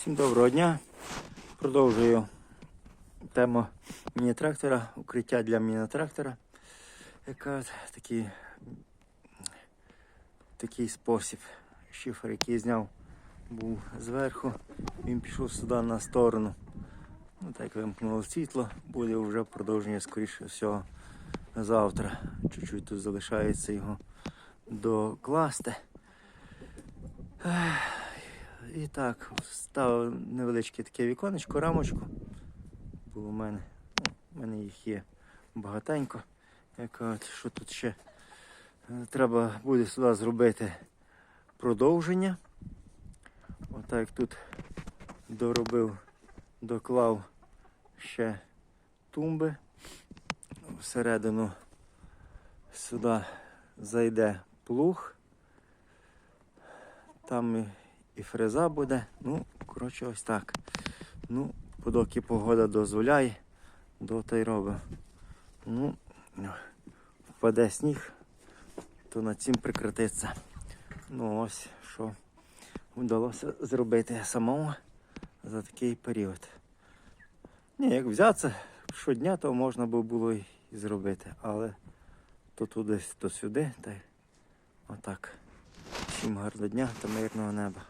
Всім доброго дня. Продовжую тему міні-трактора, укриття для міні-трактора. Яка такий, такий спосіб. Шифер, який зняв, був зверху, він пішов сюди на сторону. Ну, так вимкнуло світло, буде вже продовження, скоріше всього, завтра. Чуть-чуть тут залишається його докласти. І так, ставив невеличке таке віконечко, рамочку. Було у мене. Ну, у мене їх є багатенько. Яка що тут ще? Е, Треба буде сюди зробити продовження. Отак тут доробив, доклав ще тумби. Всередину сюди зайде плуг. Там і фреза буде. Ну, коротше, ось так. Ну, подоки погода дозволяє, до та й робимо. Ну, впаде сніг, то над цим прикрититься. Ну ось що вдалося зробити самому за такий період. Ні, як взятися щодня, то можна би було і зробити, але то туди, то сюди, та й отак. Всім гарного дня та мирного неба.